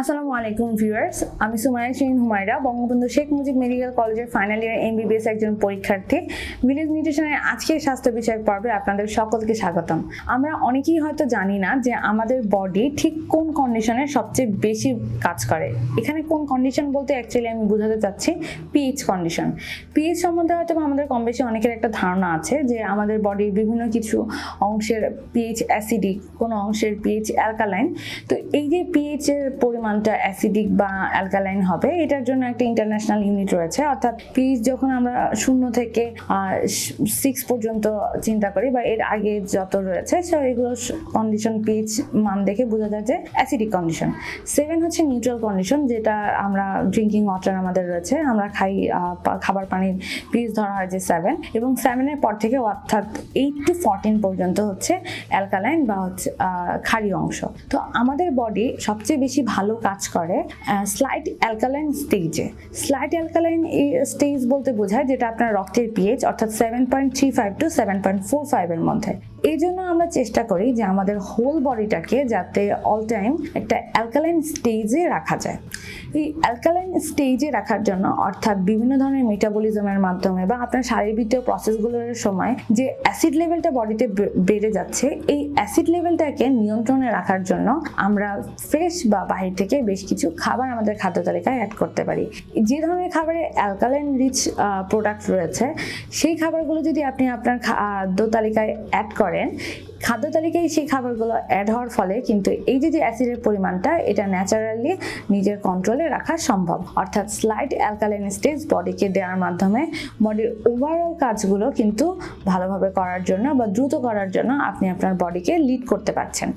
আসসালামু আলাইকুম ভিউয়ার্স, আমি সুমায়া শিন হুমায়রা, বঙ্গবন্ধু শেখ মুজিব মেডিকেল কলেজের ফাইনাল ইয়ার এমবিবিএস একজন পরীক্ষার্থী। ভিলেজ নিউট্রিশনের আজকের স্বাস্থ্য বিষয়ক পর্বে আপনাদের সকলকে স্বাগতম। আমরা অনেকেই হয়তো জানি না যে আমাদের বডি ঠিক কোন কন্ডিশনে সবচেয়ে বেশি কাজ করে। এখানে কোন কন্ডিশন বলতে অ্যাকচুয়ালি আমি বোঝাতে চাচ্ছি পিএইচ কন্ডিশন পিএইচ সম্বন্ধে হয়তো আমাদের কম বেশি অনেকের একটা ধারণা আছে যে আমাদের বডির বিভিন্ন কিছু অংশের পিএইচ অ্যাসিডিক কোনো অংশের পিএইচ অ্যালকালাইন তো এই যে পিএইচ এর পরিমাণটা অ্যাসিডিক বা অ্যালকালাইন হবে, এটার জন্য একটা ইন্টারন্যাশনাল ইউনিট রয়েছে। অর্থাৎ পিএইচ যখন আমরা শূন্য থেকে সিক্স পর্যন্ত চিন্তা করি বা এর আগে যত রয়েছে সো এগুলো কন্ডিশন পিএইচ মান দেখে বোঝা যায় যে অ্যাসিডিক কন্ডিশন সেভেন হচ্ছে নিউট্রাল কন্ডিশন যেটা আমরা ড্রিঙ্কিং ওয়াটার আমাদের রয়েছে, আমরা খাই খাবার পানির পিএইচ ধরা হয় যে সেভেন এবং সেভেনের পর থেকে অর্থাৎ এইট টু ফোরটিন পর্যন্ত হচ্ছে অ্যালকালাইন বা হচ্ছে ক্ষারীয় অংশ। তো আমাদের বডি সবচেয়ে বেশি ভালো কাজ করে স্লাইট অ্যালকালাইন স্টেজে স্লাইট অ্যালকালাইন স্টেজ বলতে বোঝায় যেটা আপনার রক্তের পিএইচ অর্থাৎ seven point three five to seven point four ফাইভের মধ্যে। এই জন্য আমরা চেষ্টা করি যে আমাদের হোল বডিটাকে যাতে অল টাইম একটা অ্যালকালাইন স্টেজে রাখা যায়। এই অ্যালকালাইন স্টেজে রাখার জন্য অর্থাৎ বিভিন্ন ধরনের মেটাবলিজমের মাধ্যমে বা আপনার শারীরবৃত্তীয় প্রসেসগুলোর সময় যে অ্যাসিড লেভেলটা বডিতে বেড়ে যাচ্ছে, এই অ্যাসিড লেভেলটাকে নিয়ন্ত্রণে রাখার জন্য আমরা ফ্রেশ বা বাহির থেকে বেশ কিছু খাবার আমাদের খাদ্য তালিকায় অ্যাড করতে পারি। যে ধরনের খাবারে অ্যালকালাইন রিচ প্রোডাক্ট রয়েছে, সেই খাবারগুলো যদি আপনি আপনার খাদ্য তালিকায় অ্যাড করেন খাদ্য তালিকায় সেই খাবারগুলো অ্যাড হওয়ার ফলে কিন্তু এই যে যে অ্যাসিডের পরিমাণটা, এটা ন্যাচারালি নিজের কন্ট্রোলে রাখা সম্ভব। অর্থাৎ স্লাইড অ্যালকালাইন স্টেজ বডিকে দেওয়ার মাধ্যমে বডির ওভারঅল কাজগুলো কিন্তু ভালোভাবে করার জন্য বা দ্রুত করার জন্য আপনি আপনার বডিকে লিড করতে পারছেন।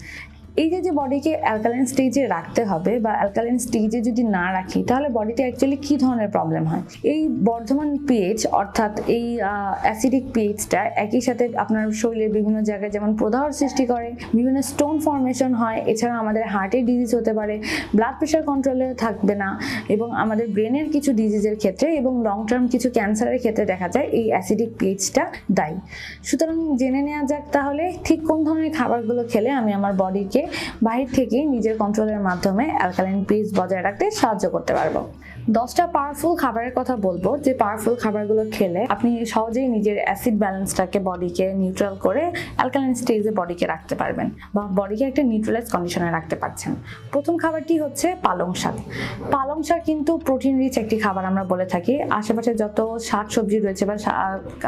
এই যে যে বডিকে অ্যালকালাইন স্টেজে রাখতে হবে বা অ্যালকালাইন স্টেজে যদি না রাখি, তাহলে বডিতে অ্যাকচুয়ালি কী ধরনের প্রবলেম হয়? এই বর্ধমান পিএইচ অর্থাৎ এই অ্যাসিডিক পিএইচটা একই সাথে আপনার শরীরের বিভিন্ন জায়গায় যেমন প্রদাহর সৃষ্টি করে, বিভিন্ন স্টোন ফর্মেশন হয় এছাড়া আমাদের হার্টের ডিজিজ হতে পারে ব্লাড প্রেশার কন্ট্রোলে থাকবে না, এবং আমাদের ব্রেনের কিছু ডিজিজের ক্ষেত্রে এবং লং টার্ম কিছু ক্যান্সারের ক্ষেত্রে দেখা যায় এই অ্যাসিডিক পিএইচটা দায়ী। সুতরাং জেনে নেওয়া যাক তাহলে ঠিক কোন ধরনের খাবারগুলো খেলে আমি আমার বডিকে বাহির থেকে নিজের কন্ট্রোলের মাধ্যমে অ্যালকালাইন পিএইচ বজায় রাখতে সাহায্য করতে পারব। দশটা পাওয়ারফুল খাবারের কথা বলব, যে পাওয়ারফুল খাবারগুলো খেলে আপনি সহজেই নিজের অ্যাসিড ব্যালেন্সটাকে বডিকে নিউট্রাল করে অ্যালকালাইন স্টেজে বডিকে রাখতে পারবেন বা বডিকে একটা নিউট্রালাইজ কন্ডিশনে রাখতে পারছেন। প্রথম খাবারটি হচ্ছে পালং শাক। পালং শাক কিন্তু প্রোটিন রিচ একটি খাবার আমরা বলে থাকি। আশেপাশে যত শাক সবজি রয়েছে বা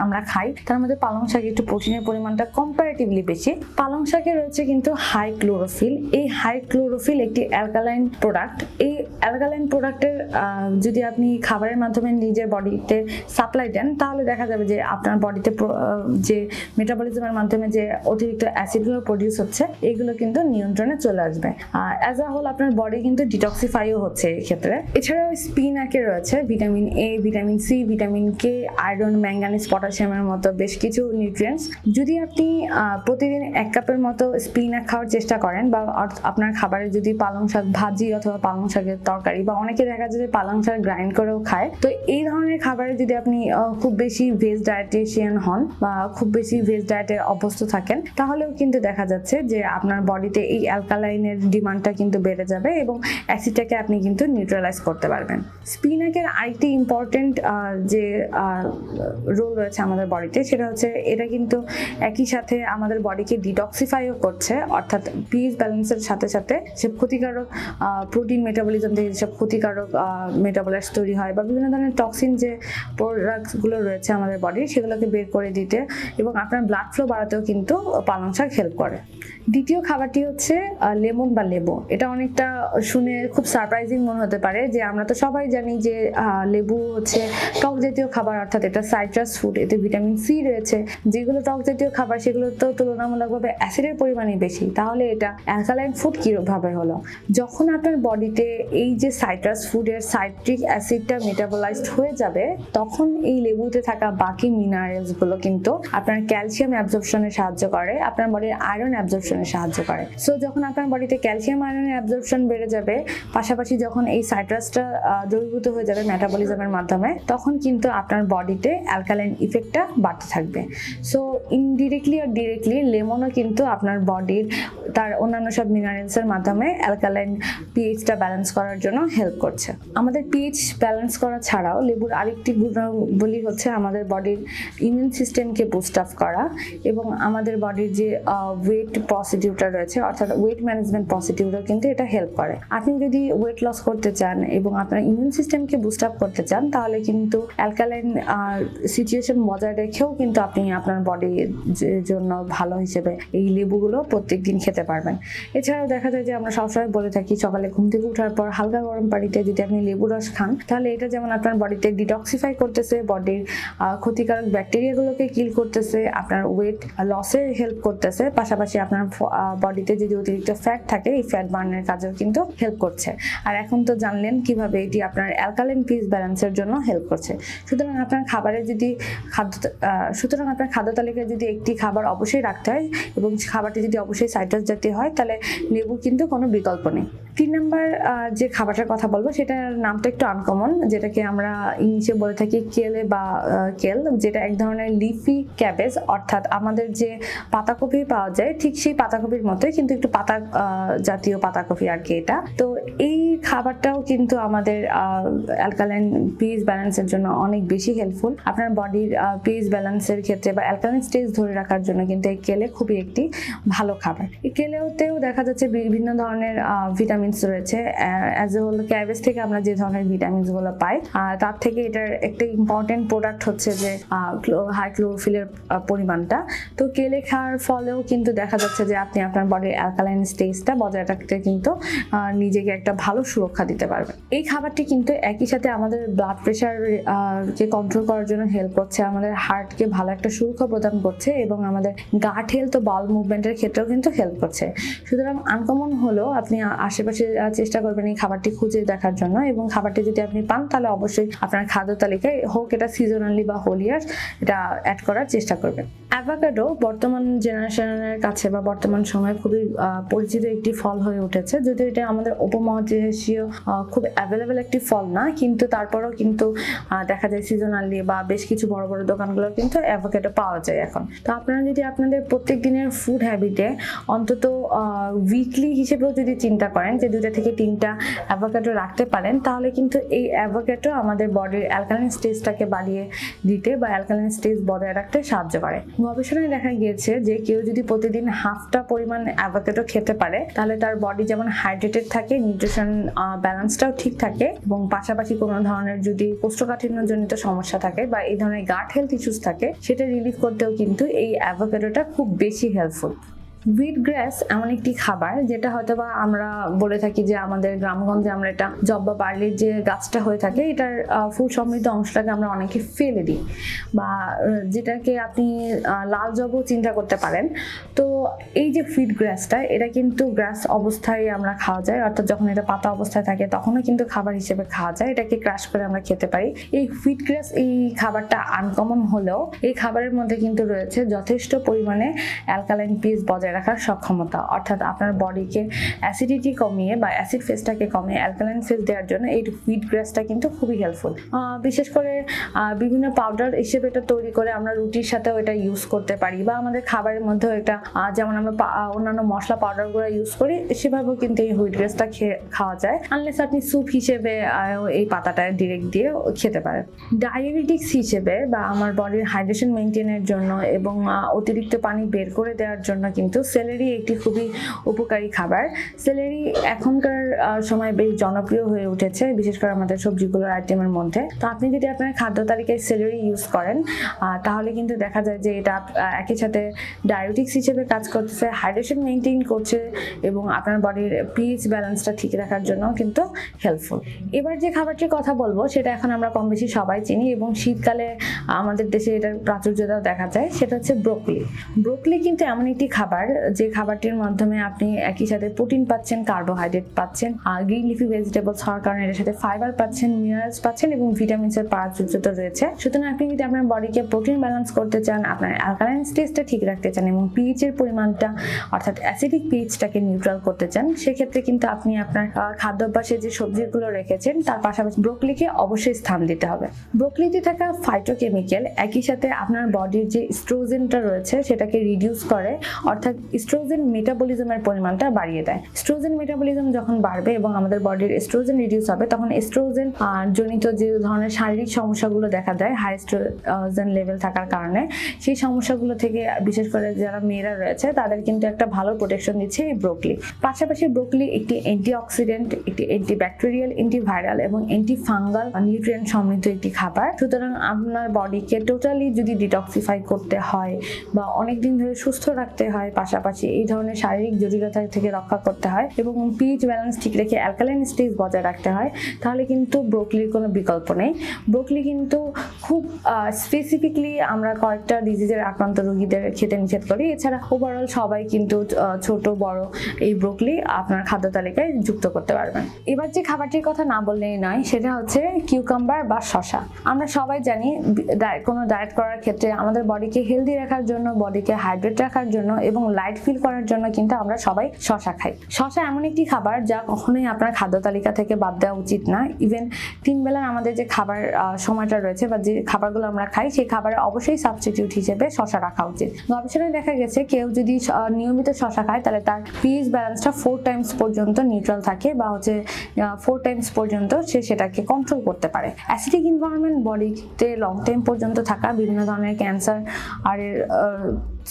আমরা খাই, তার মধ্যে পালং শাক একটু প্রোটিনের পরিমাণটা কম্পারেটিভলি বেশি। পালং শাকে রয়েছে কিন্তু হাই ক্লোরোফিল এই হাই ক্লোরোফিল একটি অ্যালকালাইন প্রোডাক্ট এই অ্যালকালাইন প্রোডাক্টের যদি আপনি খাবারের মাধ্যমে নিজের বডিতে সাপ্লাই দেন, তাহলে দেখা যাবে যে আপনার বডিতে যে মেটাবলিজমের মাধ্যমে যে অতিরিক্ত অ্যাসিডগুলো প্রডিউস হচ্ছে, এগুলো কিন্তু নিয়ন্ত্রণে চলে আসবে। অ্যাজ আ হোল আপনার বডি কিন্তু ডিটক্সিফাইও হচ্ছে এই ক্ষেত্রে এছাড়াও স্পিনাকে রয়েছে vitamin A vitamin C vitamin K iron manganese পটাশিয়ামের মতো বেশ কিছু নিউট্রিয়েন্টস যদি আপনি প্রতিদিন এক কাপের মতো স্পিনাক খাওয়ার চেষ্টা করেন বা অর্থ- আপনার খাবারে যদি পালং শাক, ভাজি অথবা পালং শাকের তরকারি বা অনেকে দেখা যায় যে পালং শাক গ্রাইন্ড করেও খায়। তো এই ধরনের খাবারে যদি আপনি খুব বেশি ভেজ ডায়েটেশিয়ান হন বা খুব বেশি ভেজ ডায়েটে অভ্যস্ত থাকেন, তাহলেও কিন্তু দেখা যাচ্ছে যে আপনার বডিতে এই অ্যালকালাইনের ডিমান্ডটা কিন্তু বেড়ে যাবে এবং অ্যাসিডটাকে আপনি কিন্তু নিউট্রালাইজ করতে পারবেন। স্পিনাকের আরেকটি ইম্পর্টেন্ট যে রোল রয়েছে আমাদের বডিতে, সেটা হচ্ছে এটা কিন্তু একই সাথে আমাদের বডিকে ডিটক্সিফাইও করছে, অর্থাৎ পিএইচ ব্যালেন্সের সাথে সাথে সে ক্ষতিকারক প্রোটিন মেটাবলিজম থেকে যেসব ক্ষতিকারক মেটাবলাইটস তৈরি হয় বা বিভিন্ন ধরনের টক্সিন যে প্রোডাক্টসগুলো রয়েছে আমাদের বডির সেগুলোকে বের করে দিতে এবং আপনার ব্লাড ফ্লো বাড়াতেও কিন্তু পালং শাক হেল্প করে। দ্বিতীয় খাবারটি হচ্ছে লেমন বা লেবু। এটা অনেকটা শুনে খুব সারপ্রাইজিং মনে হতে পারে যে আমরা তো সবাই জানি যে লেবু হচ্ছে টক জাতীয় খাবার, অর্থাৎ এটা সাইট্রাস ফুড এতে ভিটামিন সি রয়েছে। যেগুলো টক জাতীয় খাবার সেগুলো তো তুলনামূলকভাবে অ্যাসিডের পরিমাণই বেশি। তাহলে এটা অ্যালকালাইন ফুড কীভাবে হলো? যখন আপনার বডিতে এই যে সাইট্রাস ফুডের সাইট্রিক অ্যাসিডটা মেটাবলাইজড হয়ে যাবে, তখন এই লেবুতে থাকা বাকি মিনারেলসগুলো কিন্তু আপনার ক্যালসিয়াম অ্যাবজর্পশনে সাহায্য করে, আপনার বডির আয়রন অ্যাবজর্পশনে সাহায্য করে। সো যখন আপনার বডিতে ক্যালসিয়াম আয়রনের অ্যাবজর্পশন বেড়ে যাবে, পাশাপাশি যখন এই সাইট্রাসটা দ্রবীভূত হয়ে যাবে মেটাবলিজমের মাধ্যমে, তখন কিন্তু আপনার বডিতে অ্যালকালাইন ইফেক্টটা বাড়তে থাকবে। সো ইনডিরেক্টলি আর ডিরেক্টলি লেমনও কিন্তু আপনার বডির তার অন্যান্য সব মিনারেলসের মাধ্যমে অ্যালকালাইন পিএইচটা ব্যালেন্স করার জন্য হেল্প করছে। আমাদের পিএইচ ব্যালেন্স করা ছাড়াও লেবুর আরেকটি গুণাবলী হচ্ছে আমাদের বডির ইমিউন সিস্টেমকে বুস্ট আপ করা এবং আমাদের বডির যে ওয়েট প্রসিডিউরটা রয়েছে, অর্থাৎ ওয়েট ম্যানেজমেন্ট প্রসিডিউরও কিন্তু এটা হেল্প করে। আপনি যদি ওয়েট লস করতে চান এবং আপনার ইমিউন সিস্টেমকে বুস্ট আপ করতে চান, তাহলে কিন্তু অ্যালকালাইন সিচুয়েশন বজায় রেখেও কিন্তু আপনি আপনার বডির জন্য ভালো হিসেবে এই লেবুগুলো প্রত্যেক দিন খেতে পারবেন। এছাড়াও দেখা যায় যে আমরা সবসময় বলে থাকি, সকালে ঘুম থেকে উঠার পর হালকা গরম পানিতে যদি আপনি লেবু রস খান, তাহলে এটা যেমন আপনার বডিতে ডিটক্সিফাই করতেছে বডির ক্ষতিকারক ব্যাকটেরিয়াগুলোকে কিল করতেছে, আপনার ওয়েট লসে হেল্প করতেছে, পাশাপাশি আপনার বডিতে যদি অতিরিক্ত ফ্যাট থাকে, এই ফ্যাট বার্নের কাজেও কিন্তু হেল্প করছে। আর এখন তো জানলেন কীভাবে এটি আপনার অ্যালকালাইন পিস ব্যালেন্সের জন্য হেল্প করছে। সুতরাং আপনার খাবারে যদি খাদ্য সুতরাং আপনার খাদ্য তালিকায় যদি একটি খাবার অবশ্যই রাখতে হয় এবং খাবারটি যদি অবশ্যই সাইট্রাস জাতীয় হয়, তাহলে লেবু কিন্তু কোনো বিকল্প নেই। তিন নম্বর যে খাবারটার কথা বলব, সেটার নামটা একটু আনকমন যেটাকে আমরা ইংলিশে বলে থাকি কেলে বা কেল, যেটা এক ধরনের লিফি ক্যাবেজ, অর্থাৎ আমাদের যে পাতাকপি পাওয়া যায়, ঠিক সেই পাতাকপির মতোই, কিন্তু একটু পাতা জাতীয় পাতাকপি আর কি এটা। তো এই খাবারটাও কিন্তু আমাদের অ্যালকালাইন পিএইচ ব্যালেন্সের জন্য অনেক বেশি হেল্পফুল আপনার বডির পিএইচ ব্যালেন্সের ক্ষেত্রে বা অ্যালকালাইন স্টেজ ধরে রাখার জন্য কিন্তু এই কেলে খুবই একটি ভালো খাবার। এই কেলেওতেও দেখা যাচ্ছে বিভিন্ন ধরনের ভিটামিনস রয়েছে। অ্যাজ এ হোল ক্যাবেজ থেকে আমরা যে ধরনের ভিটামিনসগুলো পাই তার থেকে এটার একটা ইম্পর্টেন্ট প্রোডাক্ট হচ্ছে যে হাই ক্লোরোফিলের পরিমাণটা। তো কেলে খাওয়ার ফলেও কিন্তু দেখা যাচ্ছে যে আপনি আপনার বডির অ্যালকালাইন স্টেজটা বজায় রাখতে কিন্তু নিজেকে একটা ভালো সুরক্ষা দিতে পারবেন। এই খাবারটি কিন্তু একই সাথে আমাদের ব্লাড প্রেশার কে কন্ট্রোল করার জন্য হেল্প করছে, আমাদের হার্টকে ভালো একটা সুরক্ষা প্রদান করছে এবং আমাদের গাট হেলথ বল মুভমেন্টের ক্ষেত্রেও কিন্তু হেল্প করছে। সুতরাং আনকমন হলো আপনি আশেপাশে চেষ্টা করবেন এই খাবারটি খুঁজে দেখার জন্য এবং খাবারটি যদি আপনি পান, তাহলে অবশ্যই আপনার খাদ্য তালিকায় হোক এটা সিজনালি বা হোলিয়ার এটা অ্যাড করার চেষ্টা করবেন। অ্যাভাকাডো বর্তমান জেনারেশনের কাছে বা বর্তমান সময়ে খুবই পরিচিত একটি ফল হয়ে উঠেছে। যদিও এটা আমাদের উপমহাদেশীয় খুব অ্যাভেলেবেল একটি ফল না, কিন্তু তারপরেও কিন্তু দেখা যায় সিজনালি বা বেশ কিছু বড় বড় দোকানগুলো কিন্তু অ্যাভোকেডো পাওয়া যায় এখন। তো আপনারা যদি আপনাদের প্রত্যেক দিনের ফুড হ্যাবিটে অন্তত উইকলি হিসেবেও যদি চিন্তা করেন যে দুটা থেকে তিনটা অ্যাভোকেডো রাখতে পারেন, তাহলে কিন্তু এই অ্যাভোকেডো আমাদের বডির অ্যালকালাইন স্টেজটাকে বাড়িয়ে দিতে বা অ্যালকালাইন স্টেজ বজায় রাখতে সাহায্য করে। গবেষণায় দেখা গিয়েছে যে কেউ যদি প্রতিদিন হাফটা পরিমাণ অ্যাভোকেডো খেতে পারে, তাহলে তার বডি যেমন হাইড্রেটেড থাকে নিউট্রিশন ব্যালেন্সটাও ঠিক থাকে এবং পাশাপাশি কোনো ধরনের যদি কোষ্ঠকাঠিন্যজনিত সমস্যা থাকে বা এই ধরনের গাট হেলথ ইস্যুস থাকে, সেটা রিলিভ করতেও কিন্তু এই অ্যাভোকেডোটা খুব বেশি হেল্পফুল হুইট গ্রাস এমন একটি খাবার যেটা হয়তো বা আমরা বলে থাকি যে আমাদের গ্রামগঞ্জে আমরা এটা জব বা বার্লির যে গাছটা হয়ে থাকে, এটার ফুল সমৃদ্ধ অংশটাকে আমরা অনেকে ফেলে দিই বা যেটাকে আপনি লাল জবও চিন্তা করতে পারেন। তো এই যে হুইট গ্রাসটা এটা কিন্তু গ্রাস অবস্থায় আমরা খাওয়া যায়, অর্থাৎ যখন এটা পাতা অবস্থায় থাকে তখনও কিন্তু খাবার হিসেবে খাওয়া যায়, এটাকে ক্রাশ করে আমরা খেতে পারি। এই হুইট গ্রাস এই খাবারটা আনকমন হলেও এই খাবারের মধ্যে কিন্তু রয়েছে যথেষ্ট পরিমাণে অ্যালকালাইন পিস বজায় রাখার সক্ষমতা, অর্থাৎ আপনার বডিকে অ্যাসিডিটি কমিয়ে বা অ্যাসিড ফেসটাকে কমিয়ে অ্যালকালাইন ফেস দেওয়ার জন্য এই হুইট গ্রাসটা কিন্তু খুবই হেল্পফুল বিশেষ করে বিভিন্ন পাউডার হিসেবে এটা তৈরি করে আমরা রুটির সাথেও এটা ইউজ করতে পারি বা আমাদের খাবারের মধ্যেও এটা যেমন আমরা অন্যান্য মশলা পাউডারগুলো ইউজ করি, সেভাবেও কিন্তু এই হুইট গ্রাসটা খেয়ে খাওয়া যায় আনলেস আপনি স্যুপ হিসেবে এই পাতাটা ডিরেক্ট দিয়ে খেতে পারেন। ডায়াবেটিক্স হিসেবে বা আমার বডির হাইড্রেশন মেনটেনের জন্য এবং অতিরিক্ত পানি বের করে দেওয়ার জন্য কিন্তু সেলেরি একটি খুবই উপকারী খাবার। সেলেরি এখনকার সময় বেশ জনপ্রিয় হয়ে উঠেছে, বিশেষ করে আমাদের সবজিগুলোর আইটেমের মধ্যে। তো আপনি যদি আপনার খাদ্য তালিকায় সেলেরি ইউজ করেন তাহলে কিন্তু দেখা যায় যে এটা একই সাথে ডায়াবেটিক্স হিসেবে কাজ করতেছে হাইড্রেশন মেনটেন করছে এবং আপনার বডির পিএইচ ব্যালেন্সটা ঠিক রাখার জন্য কিন্তু হেল্পফুল এবার যে খাবারটির কথা বলব, সেটা এখন আমরা কম বেশি সবাই চিনি এবং শীতকালে আমাদের দেশে এটার প্রাচুর্যতাও দেখা যায়, সেটা হচ্ছে ব্রোকলি ব্রোকলি কিন্তু এমন একটি খাবার যে খাবারটির মাধ্যমে আপনি একই সাথে প্রোটিন পাচ্ছেন, কার্বোহাইড্রেট পাচ্ছেন আর গ্রিন লিফি ভেজিটেবলস হওয়ার কারণে এটার সাথে ফাইবার পাচ্ছেন, মিনারেলস পাচ্ছেন এবং ভিটামিনস এর প্রাচুর্যতা রয়েছে। সুতরাং আপনি যদি আপনার বডিকে প্রোটিন ব্যালেন্স করতে চান, আপনার অ্যালকালাইন স্টেজটা ঠিক রাখতে চান এবং পিএইচ এর পরিমাণটা, অর্থাৎ অ্যাসিডিক পিএইচটাকে নিউট্রাল করতে চান, সেক্ষেত্রে কিন্তু আপনি আপনার খাদ্যাভ্যাসে যে সবজিগুলো রেখেছেন, তার পাশাপাশি ব্রোকলিকে অবশ্যই স্থান দিতে হবে। ব্রোকলিতে থাকা ফাইটোকেমিক্যাল একই সাথে আপনার বডির যে স্ট্রোজেনটা রয়েছে, সেটাকে রিডিউস করে, অর্থাৎ স্ট্রোজেন মেটাবলিজমের পরিমাণটা বাড়িয়ে দেয়। স্ট্রোজেন মেটাবলিজম যখন বাড়বে এবং আমাদের বডির এস্ট্রোজেন রিডিউস হবে, তখন এস্ট্রোজেন জনিত যে ধরনের শারীরিক সমস্যাগুলো দেখা যায় হাই এস্ট্রোজেন লেভেল থাকার কারণে, সেই সমস্যাগুলো থেকে বিশেষ করে যারা মেয়েরা রয়েছে, তাদের কিন্তু একটা ভালো প্রোটেকশন দিচ্ছে এই ব্রোকলি পাশাপাশি ব্রোকলি একটি অ্যান্টিঅক্সিডেন্ট একটি অ্যান্টিব্যাকটেরিয়াল অ্যান্টিভাইরাল এবং অ্যান্টি ফাঙ্গাল নিউট্রিয়েন্ট সমৃদ্ধ একটি খাবার। সুতরাং আপনার বডিকে টোটালি যদি ডিটক্সিফাই করতে হয় বা অনেক দিন ধরে সুস্থ রাখতে হয় পাশাপাশি এই ধরনের শারীরিক জটিলতা থেকে রক্ষা করতে হয় এবং পিএইচ ব্যালেন্স ঠিক রেখে অ্যালকালাইন স্টেজ বজায় রাখতে হয়, তাহলে কিন্তু ব্রোকলির কোনো বিকল্প নেই। ব্রোকলি কিন্তু খুব স্পেসিফিকলি আমরা কয়েকটা ডিজিজের আক্রান্ত রোগীদের খেতে নিষেধ করি। এছাড়া ওভারঅল সবাই কিন্তু ছোট, বড় এই ব্রোকলি আপনার খাদ্য তালিকায় যুক্ত করতে পারবেন। এবার যে খাবারটির কথা না বললেই নয়, সেটা হচ্ছে কিউকাম্বার বা শশা আমরা সবাই জানি কোনো ডায়েট করার ক্ষেত্রে আমাদের বডিকে হেলদি রাখার জন্য বডিকে হাইড্রেট রাখার জন্য এবং লাইট ফিল করার জন্য কিন্তু আমরা সবাই শশা খাই। শশা এমন একটি খাবার যা কখনোই আপনার খাদ্য তালিকা থেকে বাদ দেওয়া উচিত না। ইভেন তিন বেলার আমাদের যে খাবার সময়টা রয়েছে বা যে খাবারগুলো আমরা খাই, সেই খাবারে অবশ্যই সাবস্টিটিউট হিসেবে শশা রাখা উচিত। গবেষণায় দেখা গেছে কেউ যদি নিয়মিত শশা খায়, তাহলে তার পিএইচ ব্যালেন্সটা ফোর টাইমস পর্যন্ত নিউট্রাল থাকে বা হচ্ছে ফোর টাইমস পর্যন্ত সে সেটাকে কন্ট্রোল করতে পারে। অ্যাসিডিক ইনভায়রনমেন্ট বডিতে লং টাইম পর্যন্ত থাকা বিভিন্ন ধরনের ক্যান্সার আর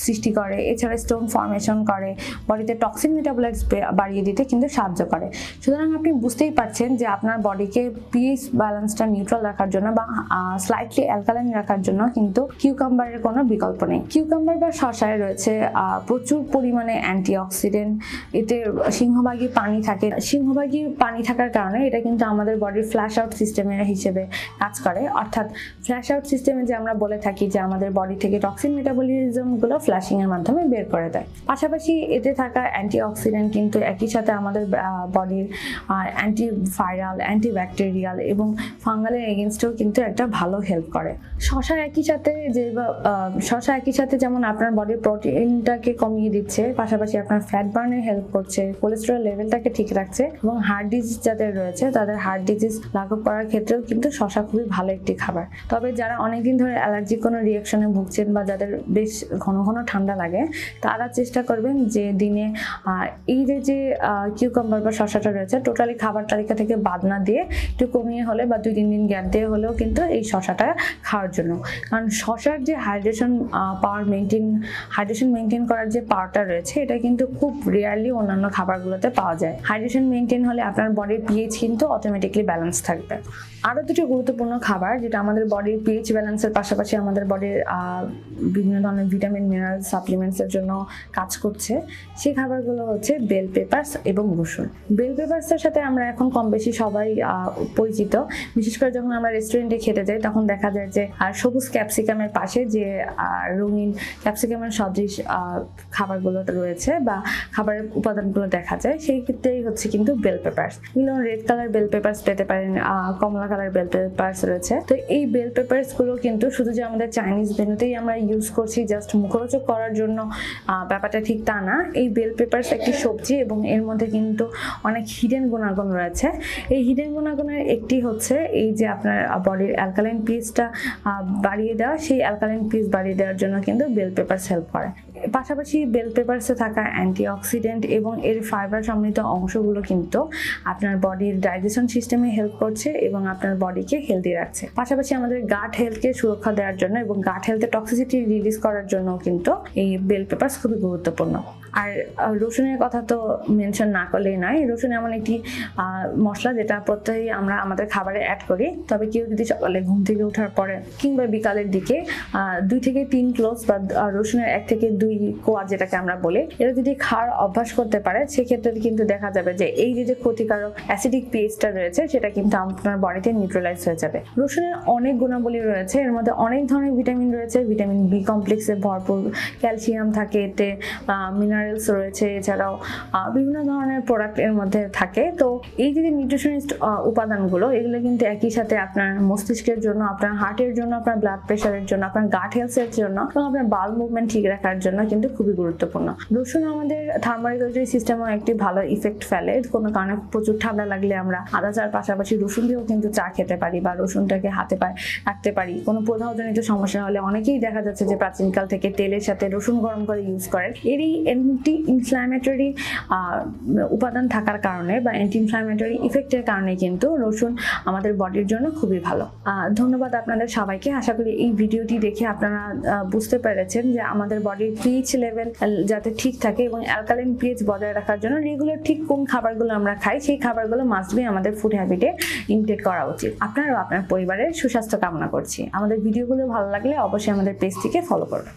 সৃষ্টি করে। এছাড়া স্টোন ফর্মেশন করে। বডিতে টক্সিন মেটাবলাইটস বাড়িয়ে দিতে কিন্তু সাহায্য করে। সুতরাং আপনি বুঝতেই পারছেন যে আপনার বডিকে পিএইচ ব্যালেন্সটা নিউট্রাল রাখার জন্য বা স্লাইটলি অ্যালকালাইন রাখার জন্য কিন্তু কিউকাম্বারের কোনো বিকল্প নেই। কিউকাম্বার বা শশায় রয়েছে প্রচুর পরিমাণে অ্যান্টিঅক্সিডেন্ট এতে সিংহভাগই পানি থাকে। সিংহভাগই পানি থাকার কারণে এটা কিন্তু আমাদের বডির ফ্ল্যাশ আউট সিস্টেমের হিসেবে কাজ করে। অর্থাৎ ফ্ল্যাশ আউট সিস্টেমে যে আমরা বলে থাকি যে আমাদের বডি থেকে টক্সিন মেটাবলিজমগুলো ফ্ল্যাশিং এর মাধ্যমে বের করে দেয়। পাশাপাশি এতে থাকা অ্যান্টিঅক্সিডেন্ট কিন্তু একই সাথে আমাদের বডির অ্যান্টি ভাইরাল অ্যান্টি ব্যাকটেরিয়াল এবং ফাঙ্গালের এগেনস্টেও কিন্তু একটা ভালো হেল্প করে। শশা একই সাথে যে শশা একই সাথে যেমন আপনার বডির প্রোটিনটাকে কমিয়ে দিচ্ছে, পাশাপাশি আপনার ফ্যাট বার্নে হেল্প করছে কোলেস্টেরল লেভেলটাকে ঠিক রাখছে এবং হার্ট ডিজিজ যাদের রয়েছে, তাদের হার্ট ডিজিজ লাঘব করার ক্ষেত্রেও কিন্তু শশা খুবই ভালো একটি খাবার। তবে যারা অনেকদিন ধরে অ্যালার্জি কোনো রিয়াকশনে ভুগছেন বা যাদের বেশ ঘন ঘন ঠান্ডা লাগে, তারা চেষ্টা করবেন যে দিনে এই যে যে কিউকাম্বার বা শশাটা রয়েছে টোটালি খাবার তালিকা থেকে বাদ না দিয়ে একটু কমিয়ে হলে বা দুই, তিন দিন গ্যাপ দিয়ে হলেও কিন্তু এই শশাটা খাওয়ার জন্য। কারণ শশার যে hydration power maintain hydration maintain করার যে পাওয়ারটা রয়েছে, এটা কিন্তু খুব রেয়ারলি অন্যান্য খাবারগুলোতে পাওয়া যায়। হাইড্রেশন মেনটেন হলে আপনার বডির পিএইচ কিন্তু অটোমেটিকলি ব্যালেন্স থাকবে। আরও দুটি গুরুত্বপূর্ণ খাবার, যেটা আমাদের বডির পিএইচ ব্যালেন্সের পাশাপাশি আমাদের বডির বিভিন্ন ধরনের ভিটামিন মিনারেল সাপ্লিমেন্টসের জন্য কাজ করছে। সেই খাবারগুলো হচ্ছে বেল পেপারস এবং রসুন। বেল পেপারসের সাথে আমরা এখন কম বেশি সবাই পরিচিত। বিশেষ করে যখন আমরা রেস্টুরেন্টে খেতে যাই, তখন দেখা যায় যে, আর সবুজ ক্যাপসিকামের পাশে যে রঙিন ক্যাপসিকামের সদৃশ খাবারগুলো রয়েছে বা খাবারের উপাদানগুলো দেখা যায়, সেই ক্ষেত্রেই হচ্ছে কিন্তু বেল পেপারস এগুলো রেড কালার বেল পেপারস পেতে পারেন কমলা কালার বেল পেপারস রয়েছে। তো এই বেল পেপারসগুলো কিন্তু শুধু যে আমাদের চাইনিজ মেনুতেই আমরা ইউজ করছি জাস্ট মুখরোচক করার জন্য ব্যাপারটা ঠিক তা না। এই বেল পেপারস একটি সবজি এবং এর মধ্যে কিন্তু অনেক হিডেন গুণাগুণ রয়েছে। এই হিডেন গুণাগুণের একটি হচ্ছে এই যে আপনার বডির অ্যালকালাইন পিসটা বাড়িয়ে দেওয়া। সেই অ্যালকালাইন পিস বাড়িয়ে দেওয়ার জন্য কিন্তু বেল পেপারস হেল্প করে। পাশাপাশি বেল পেপারসে থাকা অ্যান্টিঅক্সিডেন্ট এবং এর ফাইবার সমৃদ্ধ অংশগুলো কিন্তু আপনার বডির ডাইজেশন সিস্টেমে হেল্প করছে এবং আপনার বডিকে হেলদি রাখছে। পাশাপাশি আমাদের গাট হেলথকে সুরক্ষা দেওয়ার জন্য এবং গাট হেলথে টক্সিসিটি রিলিজ করার জন্য কিন্তু এই বেল পেপারস খুবই গুরুত্বপূর্ণ। আর রসুনের কথা তো মেনশন না করলেই নয়। রসুন এমন একটি মশলা যেটা প্রত্যেকই আমরা আমাদের খাবারে অ্যাড করি। তবে কেউ যদি সকালে ঘুম থেকে ওঠার পরে কিংবা বিকালের দিকে দুই থেকে তিন ক্লোজ বা রসুনের এক থেকে দুই কোয়া যেটাকে আমরা বলি এটা যদি খাওয়ার অভ্যাস করতে পারে, সেক্ষেত্রে কিন্তু দেখা যাবে যে এই যে যে ক্ষতিকারক অ্যাসিডিক পেস্টটা রয়েছে, সেটা কিন্তু আপনার বডিতে নিউট্রালাইজ হয়ে যাবে। রসুনের অনেক গুণাবলী রয়েছে। এর মধ্যে অনেক ধরনের ভিটামিন রয়েছে। ভিটামিন বি কমপ্লেক্সে ভরপুর ক্যালসিয়াম থাকে, এতে মিনারেলস রয়েছে, এছাড়াও বিভিন্ন ধরনের প্রোডাক্টের মধ্যে থাকে। তো এই যে নিউট্রিশনিস্ট উপাদানগুলো, এগুলো কিন্তু একই সাথে আপনার মস্তিষ্কের জন্য, আপনার হার্টের জন্য, আপনার ব্লাড প্রেশারের জন্য, আপনার গাট হেলথের জন্য এবং আপনার বাল মুভমেন্ট ঠিক রাখার জন্য কিন্তু খুবই গুরুত্বপূর্ণ। রসুন আমাদের থার্মারিকালচারি সিস্টেমও একটি ভালো ইফেক্ট ফেলে। কোনো কারণে প্রচুর ঠান্ডা লাগলে আমরা আদা চার পাশাপাশি রসুন দিয়েও কিন্তু চা খেতে পারি বা রসুনটাকে হাতে পায়ে রাখতে পারি। কোনো প্রদাহজনিত সমস্যা হলে অনেকেই দেখা যাচ্ছে যে প্রাচীনকাল থেকে তেলের সাথে রসুন গরম করে ইউজ করেন। এরই এর অ্যান্টি ইনফ্ল্যামেটরি উপাদান থাকার কারণে বা অ্যান্টি ইনফ্ল্যামেটরি ইফেক্টের কারণে কিন্তু রসুন আমাদের বডির জন্য খুবই ভালো। ধন্যবাদ আপনাদের সবাইকে। আশা করি এই ভিডিওটি দেখে আপনারা বুঝতে পেরেছেন যে আমাদের বডির পিএইচ লেভেল যাতে ঠিক থাকে এবং অ্যালকালিন পিএইচ বজায় রাখার জন্য রেগুলার ঠিক কোন খাবারগুলো আমরা খাই, সেই খাবারগুলো মাস্ট বি আমাদের ফুড হ্যাবিটে ইনটেক করা উচিত। আপনারাও আপনার পরিবারের সুস্বাস্থ্য কামনা করছি। আমাদের ভিডিওগুলো ভালো লাগলে অবশ্যই আমাদের পেজটিকে ফলো করবেন।